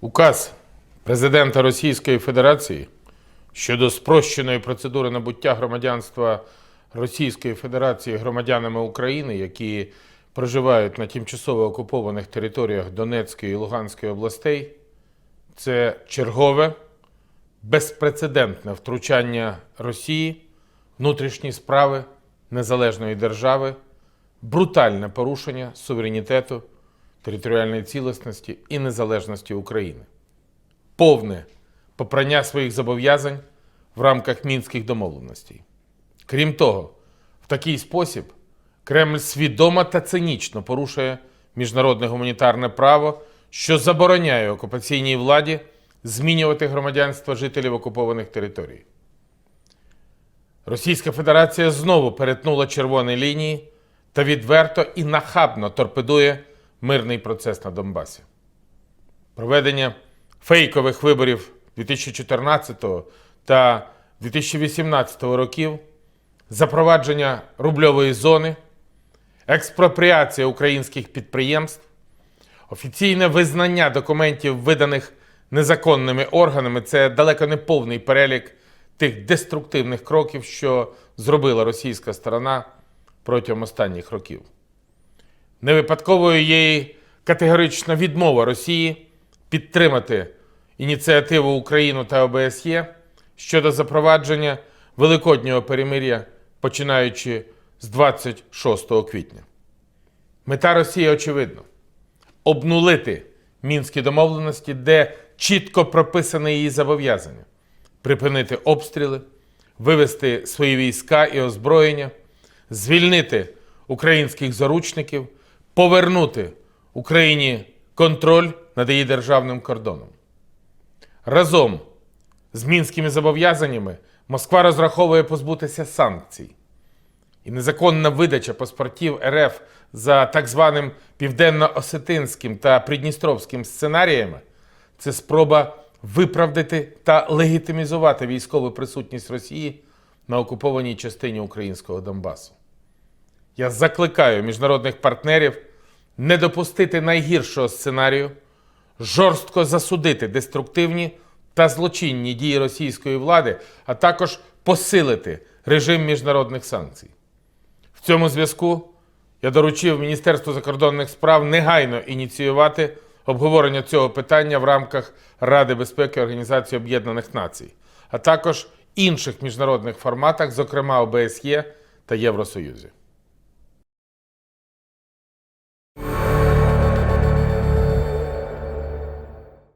Указ президента Російської Федерації щодо спрощеної процедури набуття громадянства Російської Федерації громадянами України, які проживають на тимчасово окупованих територіях Донецької і Луганської областей, це чергове безпрецедентне втручання Росії внутрішні справи незалежної держави, брутальне порушення суверенітету, територіальної цілісності і незалежності України, повне попрання своїх зобов'язань в рамках мінських домовленостей. Крім того, в такий спосіб Кремль свідомо та цинічно порушує міжнародне гуманітарне право, що забороняє окупаційній владі змінювати громадянство жителів окупованих територій. Російська Федерація знову перетнула червоні лінії та відверто і нахабно торпедує мирний процес на Донбасі. Проведення фейкових виборів 2014 та 2018 років, запровадження рубльової зони, експропріація українських підприємств, офіційне визнання документів, виданих незаконними органами, це далеко не повний перелік тих деструктивних кроків, що зробила російська сторона протягом останніх років. Не випадковою є і категорична відмова Росії підтримати ініціативу Україну та ОБСЄ щодо запровадження Великоднього перемир'я, починаючи з 26 квітня. Мета Росії очевидна обнулити мінські домовленості, де чітко прописане її зобов'язання припинити обстріли, вивести свої війська і озброєння, звільнити українських заручників, повернути Україні контроль над її державним кордоном. Разом з мінськими зобов'язаннями Москва розраховує позбутися санкцій. І незаконна видача паспортів РФ за так званим південно-осетинським та придністровським сценаріями це спроба виправдати та легітимізувати військову присутність Росії на окупованій частині українського Донбасу. Я закликаю міжнародних партнерів не допустити найгіршого сценарію, жорстко засудити деструктивні та злочинні дії російської влади, а також посилити режим міжнародних санкцій. В цьому зв'язку я доручив Міністерству закордонних справ негайно ініціювати обговорення цього питання в рамках Ради безпеки Організації Об'єднаних Націй, а також інших міжнародних форматах, зокрема ОБСЄ та Євросоюзі.